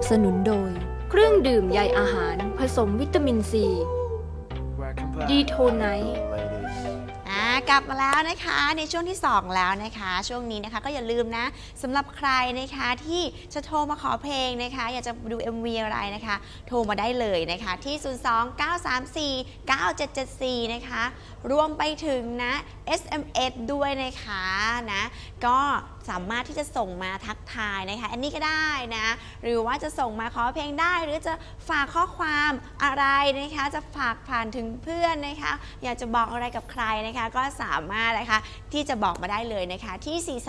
บสนุนโดย เครื่องดื่มใยอาหารผสมวิตามินซี ดีโทไนท์อ่ากลับมาแล้วนะคะในช่วงที่ 2 แล้วนะคะ ช่วงนี้นะคะก็อย่าลืมนะสำหรับใครนะคะที่จะโทรมาขอเพลงนะคะ อยากจะดู MV อะไรนะคะ โทรมาได้เลยนะคะที่ 029349774 นะคะ รวมไปถึงนะ SMS ด้วยนะคะนะก็สามารถที่จะส่งมาทักทายนะคะอันนี้ก็ได้นะหรือว่าจะส่งมาขอเพลงได้ หรือจะฝากข้อความอะไรนะคะจะฝากผ่านถึงเพื่อนนะคะ อยากจะบอกอะไรกับใครนะคะ ก็สามารถนะคะที่จะบอกมาได้เลยนะคะที่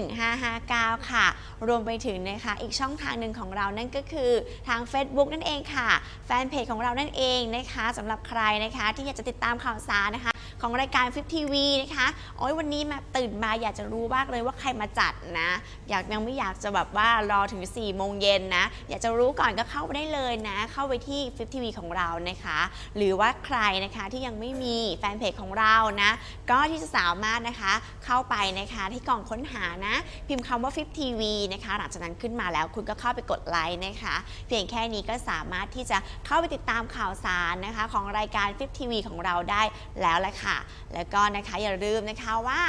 422-1559 ค่ะ รวมไปถึงนะคะอีกช่องทางหนึ่งของเรานั่นก็คือทาง Facebook นั่นเองค่ะ แฟนเพจของเรานั่นเองนะคะสำหรับใครนะคะที่อยากจะติดตามข่าวสารนะคะ ของรายการ Flip TV นะคะโอ้ยวันนี้มาตื่นมาอยากจะรู้มากเลยว่าใครมาจัดนะ อยากยังไม่อยากจะแบบว่ารอถึง4โมงเย็นนะ อยากจะรู้ก่อนก็เข้าไปได้เลยนะ เข้าไปที่ Flip TV ของเรานะคะ หรือว่าใครนะคะที่ยังไม่มีแฟนเพจของเรานะ ก็ที่จะสามารถนะคะเข้าไปนะคะที่กล่องค้นหานะ พิมพ์คำว่า Flip TV นะคะ หลังจากนั้นขึ้นมาแล้วคุณก็เข้าไปกดไลค์นะคะ เพียงแค่นี้ก็สามารถที่จะเข้าไปติดตามข่าวสารนะคะ ของรายการ Flip TV ของเราได้แล้วแหละค่ะ แล้วก็นะคะอย่าลืมนะคะว่า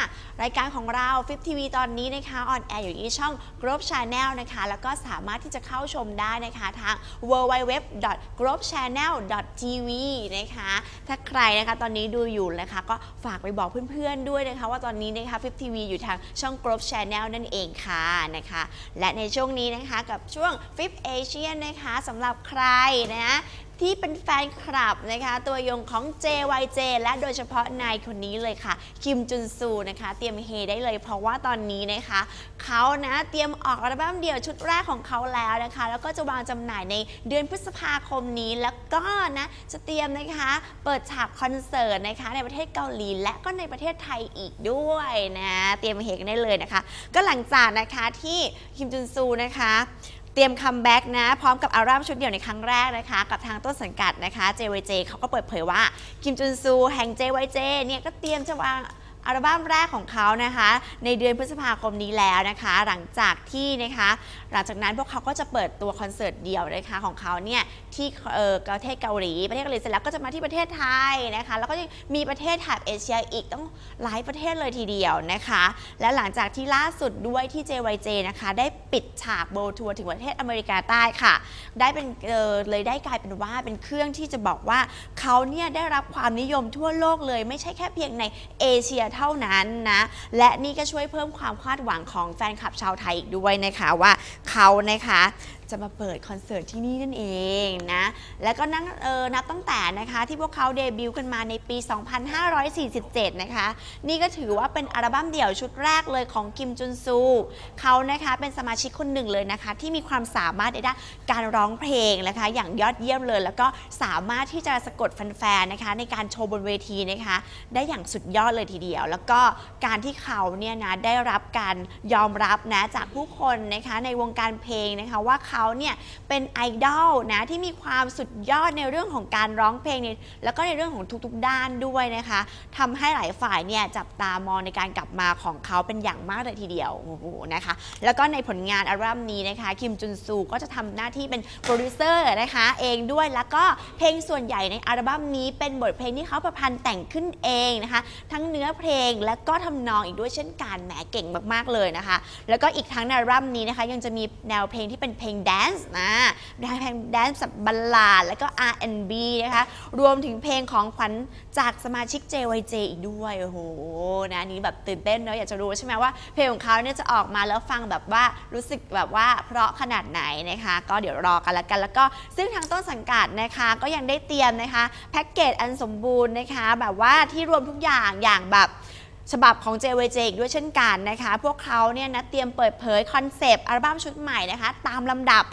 รายการของเรา Flip TV ตอนนี้นะคะออนแอร์อยู่ที่ช่อง g r o b Channel นะคะ แล้วก็สามารถที่จะเข้าชมได้นะคะทาง www.grobchannel.tv นะคะ ถ้าใครนะคะตอนนี้ดูอยู่นะคะ ก็ฝากไปบอกเพื่อนๆด้วยนะคะว่าตอนนี้นะคะ Flip TV อยู่ทางช่อง g r o b Channel นั่นเองค่ะนะคะ และในช่วงนี้นะคะกับช่วง Flip Asia นะคะสำหรับใครนะที่เป็นแฟนคลับนะคะ ตัวยงของ JYJ และโดยเฉพาะนายคนนี้เลยค่ะ คิมจุนซูนะคะ เตรียมเฮได้เลย เพราะว่าตอนนี้นะคะเขานะเตรียมออกอัลบั้มเดี่ยวชุดแรกของเขาแล้วนะคะ แล้วก็จะวางจำหน่ายในเดือนพฤษภาคมนี้แล้วก็นะจะเตรียมนะคะ เปิดฉากคอนเสิร์ตนะคะ ในประเทศเกาหลีและก็ในประเทศไทยอีกด้วยนะ เตรียมเฮกันได้เลยนะคะ ก็หลังจากนะคะที่คิมจุนซูนะคะ เตรียมคัมแบ็กนะ พร้อมกับอัลบั้มชุดเดี่ยวในครั้งแรกนะคะ กับทางต้นสังกัดนะคะ JYJ เขาก็เปิดเผยว่า คิมจุนซูแห่ง JYJ เนี่ยก็เตรียมจะวางอัลบั้มแรกของเขานะคะ ในเดือนพฤษภาคมนี้แล้วนะคะ หลังจากที่นะคะ หลังจากนั้นพวกเขาก็จะเปิดตัวคอนเสิร์ตเดี่ยวนะคะของเขาเนี่ยที่เออประเทศเกาหลีประเทศเกาหลีเสร็จแล้วก็จะมาที่ประเทศไทยนะคะ แล้วก็ยังมีประเทศแถบเอเชียอีกต้องหลายประเทศเลยทีเดียวนะคะ และหลังจากที่ล่าสุดด้วยที่ JYJ นะคะได้ ปิดฉากโบทัวร์ถึงประเทศอเมริกาใต้ค่ะ ได้เป็นเออเลยได้กลายเป็นว่าเป็นเครื่องที่จะบอกว่าเขาเนี่ยได้รับความนิยมทั่วโลกเลย ไม่ใช่แค่เพียงในเอเชียเท่านั้นนะ และนี่ก็ช่วยเพิ่มความคาดหวังของแฟนคลับชาวไทยอีกด้วยนะคะว่าเขานะคะ จะมาเปิดคอนเสิร์ตที่นี่นั่นเองนะ แล้วก็นั่งเออนับตั้งแต่นะคะที่พวกเขาเดบิวต์กันมาในปี 2547 นะคะ นี่ก็ถือว่าเป็นอัลบั้มเดี่ยวชุดแรกเลยของคิมจุนซู เขานะคะเป็นสมาชิกคนหนึ่งเลยนะคะ ที่มีความสามารถในด้านการร้องเพลงนะคะ อย่างยอดเยี่ยมเลย แล้วก็สามารถที่จะสะกดแฟนๆนะคะ ในการโชว์บนเวทีนะคะ ได้อย่างสุดยอดเลยทีเดียว แล้วก็การที่เขาเนี่ยนะได้รับการยอมรับนะจากผู้คนนะคะในวงการเพลงนะคะว่าเขาเนี่ยเป็นไอดอลนะที่มีความสุดยอดในเรื่องของการร้องเพลงเนี่ยแล้วก็ในเรื่องของทุกๆด้านด้วยนะคะทำให้หลายฝ่ายเนี่ยจับตามองในการกลับมาของเขาเป็นอย่างมากเลยทีเดียวโอ้โหนะคะแล้วก็ในผลงานอัลบั้มนี้นะคะคิมจุนซูก็จะทำหน้าที่เป็นโปรดิวเซอร์นะคะเองด้วยแล้วก็เพลงส่วนใหญ่ในอัลบั้มนี้เป็นบทเพลงที่เขาประพันธ์แต่งขึ้นเองนะคะ ทั้งเนื้อเพลงและก็ทำนองอีกด้วยเช่นกันแหมเก่งมากๆเลยนะคะ แล้วก็อีกทั้งในอัลบั้มนี้นะคะ ยังจะมีแนวเพลงที่เป็นเพลงแดนซ์นะเพลงแดนซ์แบบบัลลาดแล้วก็ R&B นะคะรวมถึงเพลงของขวัญจากสมาชิก JYJ อีกด้วยโอ้โหนะอันนี้แบบตื่นเต้นเนาะอยากจะรู้ใช่ไหมว่าเพลงของเขาเนี่ยจะออกมาแล้วฟังแบบว่ารู้สึกแบบว่าเพราะขนาดไหนนะคะ ก็เดี๋ยวรอกันละกัน แล้วก็ซึ่งทางต้นสังกัดนะคะก็ยังได้เตรียมนะคะแพ็กเกจอันสมบูรณ์นะคะ แบบว่าที่รวมทุกอย่างอย่างแบบ ฉบับของ JWJ อีกด้วยเช่นกันนะคะ พวกเขาเนี่ยนะเตรียมเปิดเผยคอนเซปต์อัลบั้มชุดใหม่นะคะ ตามลำดับ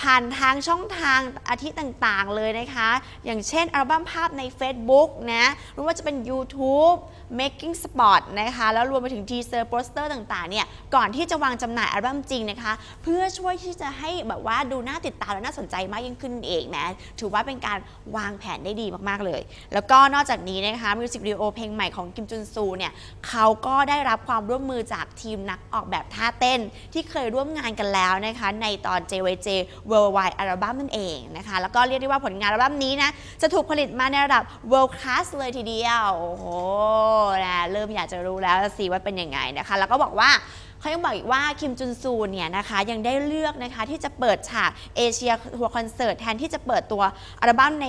ผ่านทางช่องทางอาทิตย์ต่างๆเลยนะคะ อย่างเช่นอัลบั้มภาพใน Facebook นะหรือว่าจะเป็น YouTube Making Spot นะคะ แล้วรวมไปถึง Teaser Poster ต่างๆ เนี่ย ก่อนที่จะวางจำหน่ายอัลบั้มจริงนะคะ เพื่อช่วยที่จะให้แบบว่าดูน่าติดตามและน่าสนใจมากยิ่งขึ้นเองนะ ถือว่าเป็นการวางแผนได้ดีมากๆเลย แล้วก็นอกจากนี้นะคะมิวสิกวิดีโอเพลงใหม่ของกิมจุนซูเนี่ยเขาก็ได้รับความร่วมมือจากทีมนักออกแบบท่าเต้น ที่เคยร่วมงานกันแล้วนะคะในตอน JYJ Worldwide อัลบั้มนั่นเองนะคะ แล้วก็เรียกได้ว่าผลงานอัลบั้มนี้นะ จะถูกผลิตมาในระดับ world class เลยทีเดียว โอ้โหนะเริ่มอยากจะรู้แล้วสิว่าเป็นยังไงนะคะ แล้วก็บอกว่าเขายังบอกอีกว่าคิมจุนซูเนี่ยนะคะยังได้เลือกนะคะที่จะเปิดฉากเอเชียทัวร์คอนเสิร์ตแทนที่จะเปิดตัวอัลบั้มใน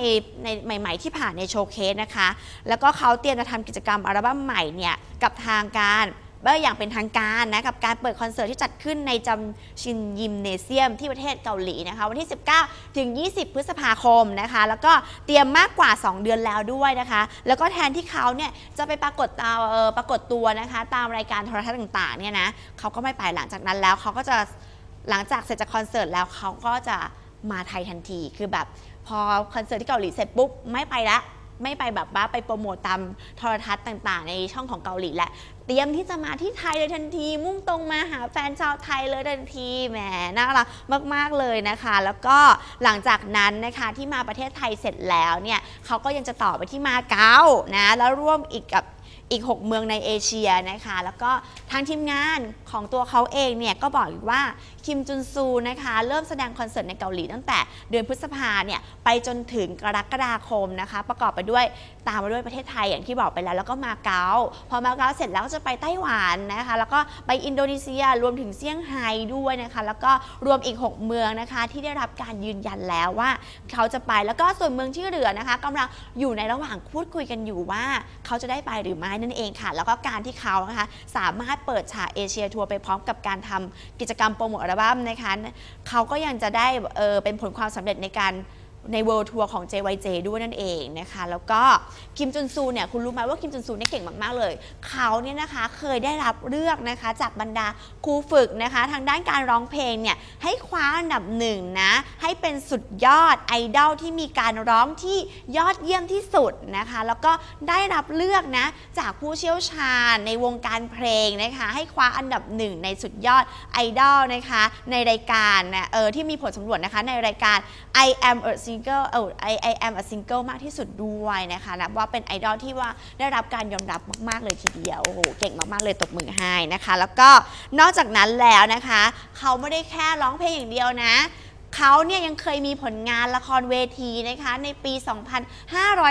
ในใหม่ ๆ ที่ผ่านในโชว์เคสนะคะ แล้วก็เขาเตรียมจะทำกิจกรรมอัลบั้มใหม่เนี่ยกับทางการ เบอร์อย่างเป็นทางการนะกับการเปิดคอนเสิร์ตที่จัดขึ้นในจำชินยิมเนเซียมที่ประเทศเกาหลีนะคะวันที่ 19 ถึง 20 พฤษภาคมนะคะ แล้วก็เตรียมมากกว่า 2 เดือนแล้วด้วยนะคะ แล้วก็แทนที่เขาเนี่ยจะไปปรากฏตาเออปรากฏตัวนะคะ ตามรายการโทรทัศน์ต่างๆเนี่ยนะเขาก็ไม่ไปหลังจากนั้นแล้วเขาก็จะหลังจากเสร็จจากคอนเสิร์ตแล้วเขาก็จะมาไทยทันทีคือแบบพอคอนเสิร์ตที่เกาหลีเสร็จปุ๊บไม่ไปละไม่ไปแบบว่าไปโปรโมตตามโทรทัศน์ต่างๆ ในช่องของเกาหลีแหละ เตรียมที่จะมาที่ไทยเลยทันที มุ่งตรงมาหาแฟนชาวไทยเลยทันทีแหมน่ารักมาก ๆ เลยนะคะ แล้วก็หลังจากนั้นนะคะที่มาประเทศไทยเสร็จแล้วเนี่ยเขาก็ยังจะต่อไปที่มาเก๊านะแล้วร่วมอีกกับ อีก 6 เมืองในเอเชียนะคะ แล้วก็ทางทีมงานของตัวเขาเองเนี่ยก็บอกอีกว่าคิมจุนซูนะคะ เริ่มแสดงคอนเสิร์ตในเกาหลีตั้งแต่เดือนพฤษภาเนี่ยไปจนถึงกรกฎาคมนะคะ ประกอบไปด้วยตามมาด้วยประเทศไทยอย่างที่บอกไปแล้ว แล้วก็มาเก๊าพอมาเก๊าเสร็จแล้วก็จะไปไต้หวันนะคะ แล้วก็ไปอินโดนีเซียรวมถึงเซี่ยงไฮ้ด้วยนะคะ แล้วก็รวมอีก 6 เมืองนะคะ ที่ได้รับการยืนยันแล้วว่าเขาจะไปแล้วก็ส่วนเมืองที่เหลือนะคะกำลังอยู่ในระหว่างพูดคุยกันอยู่ว่าเขาจะได้ไปหรือไม่นั่นเองค่ะ แล้วก็การที่เขานะคะสามารถเปิดฉากเอเชียทัวร์ไปพร้อมกับการทำกิจกรรมโปรโมทอัลบั้มนะคะเขาก็ยังจะได้เออเป็นผลความสำเร็จในการ ในเวิลด์ทัวร์ของ JYJ ด้วยนั่นเองนะคะ แล้วก็คิมจุนซูเนี่ยคุณรู้ไหมว่าคิมจุนซูเนี่ยเก่งมาก ๆ เลย เขาเนี่ยนะคะเคยได้รับเลือกนะคะจากบรรดาครูฝึกนะคะ ทางด้านการร้องเพลงเนี่ยให้คว้าอันดับหนึ่งนะ ให้เป็นสุดยอดไอดอลที่มีการร้องที่ยอดเยี่ยมที่สุดนะคะ แล้วก็ได้รับเลือกนะจากผู้เชี่ยวชาญในวงการเพลงนะคะ ให้คว้าอันดับหนึ่งในสุดยอดไอดอลนะคะในรายการนะเออที่มีผลสำรวจนะคะในรายการ I am a single เออ I, I am a single มากที่สุดด้วยนะคะนับว่าเป็นไอดอลที่ว่าได้รับการยอมรับมาก ๆ เลยทีเดียวโอ้โหเก่งมาก ๆ เลยตบมือให้นะคะ แล้วก็นอกจากนั้นแล้วนะคะ เขาไม่ได้แค่ร้องเพลงอย่างเดียวนะ เขาเนี่ยยังเคยมีผลงานละครเวทีนะคะในปี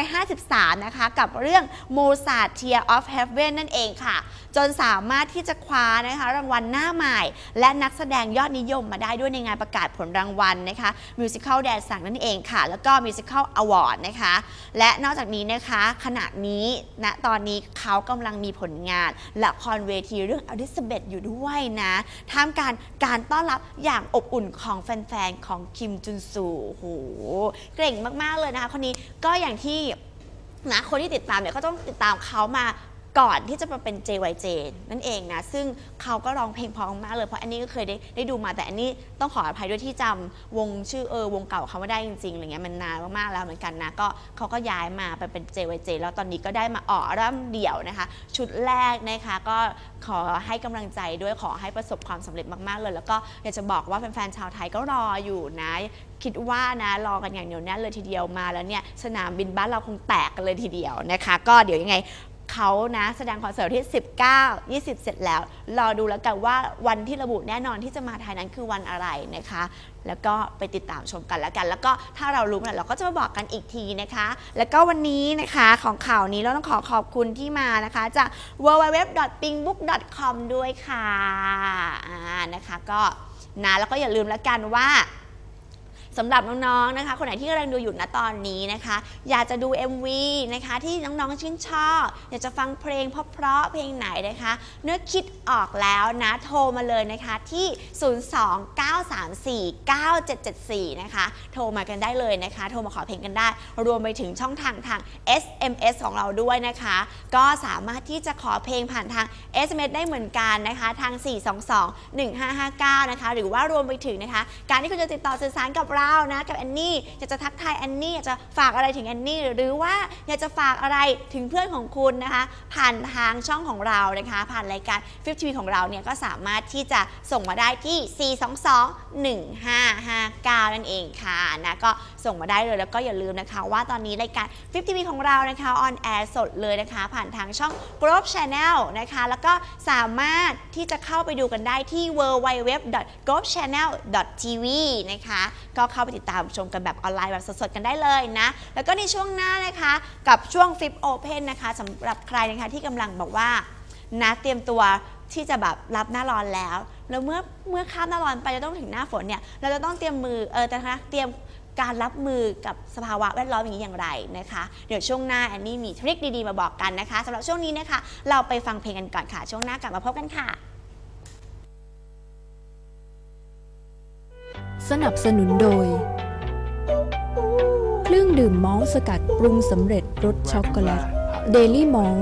2553 นะคะกับเรื่อง Mozart Tear of Heaven นั่นเองค่ะ จนสามารถที่จะคว้านะคะรางวัลหน้าใหม่ และนักแสดงยอดนิยมมาได้ด้วยในงานประกาศผลรางวัลนะคะ Musical d a n c e นั่นเองค่ะ แล้วก็ Musical Award นะคะ และนอกจากนี้นะคะขณะนี้ณตอนนี้เขากำลังมีผลงานละครเวทีเรื่องอลิซาเบธอยู่ด้วยนะท่ามกลารการต้อนรับอย่างอบอุ่นของแฟนๆของคิมจุนซูโอ้โหเก่งมาก ๆ เลยนะคะ คนนี้ก็อย่างที่นะคนที่ติดตามเนี่ยก็ต้องติดตามเขามา ก่อนที่จะมาเป็น JYJ นั่นเองนะ ซึ่งเขาก็ร้องเพลงเพราะมากเลยเพราะอันนี้ก็เคยได้ได้ดูมาแต่อันนี้ต้องขออภัยด้วยที่จำวงชื่อเออวงเก่าเขาไม่ได้จริงๆอะไรเงี้ยมันนานมากๆแล้วเหมือนกันนะก็เขาก็ย้ายมาไปเป็น JYJ แล้วตอนนี้ก็ได้มาออกอัลบั้มเดี่ยวนะคะ ชุดแรกนะคะก็ขอให้กำลังใจด้วยขอให้ประสบความสำเร็จมากๆเลย แล้วก็อยากจะบอกว่าแฟนๆชาวไทยก็รออยู่นะ คิดว่านะรอกันอย่างเหนียวแน่นเลยทีเดียวมาแล้วเนี่ยสนามบินบ้านเราคงแตกกันเลยทีเดียวนะคะ ก็เดี๋ยวยังไง เขานะแสดงคอนเสิร์ตที่ 19 20 เสร็จแล้ว รอดูแล้วกันว่าวันที่ระบุแน่นอนที่จะมาไทยนั้นคือวันอะไรนะคะ แล้วก็ไปติดตามชมกันแล้วกัน แล้วก็ถ้าเรารู้เมื่อไหร่เราก็จะมาบอกกันอีกทีนะคะ แล้วก็วันนี้นะคะของข่าวนี้เราต้องขอขอบคุณที่มานะคะ จาก www.pingbook.com ด้วยค่ะอ่านะคะก็นะแล้วก็อย่าลืมแล้วกันว่า สำหรับน้องๆนะคะ คนไหนที่กำลังดูอยู่ณตอนนี้นะคะ อยากจะดู MV นะคะ ที่น้องๆชื่นชอบ อยากจะฟังเพลงเพราะๆเพลงไหนนะคะ เนื้อคิดออกแล้วนะ โทรมาเลยนะคะที่ 029349774 นะคะ โทรมากันได้เลยนะคะ โทรมาขอเพลงกันได้ รวมไปถึงช่องทางทาง SMS ของเราด้วยนะคะ ก็สามารถที่จะขอเพลงผ่านทาง SMS ได้เหมือนกันนะคะทาง 422-1559 นะคะ หรือว่ารวมไปถึงนะคะ การที่คุณจะติดต่อสื่อสารกับเรานะกับแอนนี่อยากจะทักทายแอนนี่อยากจะฝากอะไรถึงแอนนี่หรือว่าอยากจะฝากอะไรถึงเพื่อนของคุณนะคะ ผ่านทางช่องของเรานะคะ ผ่านรายการฟิฟทีของเราเนี่ยก็สามารถที่จะส่งมาได้ที่ 422-1559 นั่นเองค่ะนะก็ส่งมาได้เลยแล้วก็อย่าลืมนะคะว่าตอนนี้รายการฟิฟทีของเรานะคะออนแอร์สดเลยนะคะ ผ่านทางช่อง g r o b Channel นะคะ แล้วก็สามารถที่จะเข้าไปดูกันได้ที่ www.growchannel.tv นะคะ ก็เข้าไปติดตามชมกันแบบออนไลน์แบบสดๆกันได้เลยนะ แล้วก็ในช่วงหน้านะคะกับช่วง Flip Open นะคะสำหรับใครนะคะที่กำลังบอกว่านะเตรียมตัวที่จะแบบรับหน้าร้อนแล้ว แล้วเมื่อเมื่อข้ามหน้าร้อนไปจะต้องถึงหน้าฝนเนี่ยเราจะต้องเตรียมมือเออแต่นะเตรียมการรับมือกับสภาวะแวดล้อมอย่างนี้อย่างไรนะคะ เดี๋ยวช่วงหน้าแอนนี่มีทริคดีๆมาบอกกันนะคะสำหรับช่วงนี้นะคะ เราไปฟังเพลงกันก่อนค่ะ ช่วงหน้ากลับมาพบกันค่ะ สนับสนุนโดย เครื่องดื่มมอลสกัดปรุงสำเร็จรสช็อกโกแลตเดลี่มอล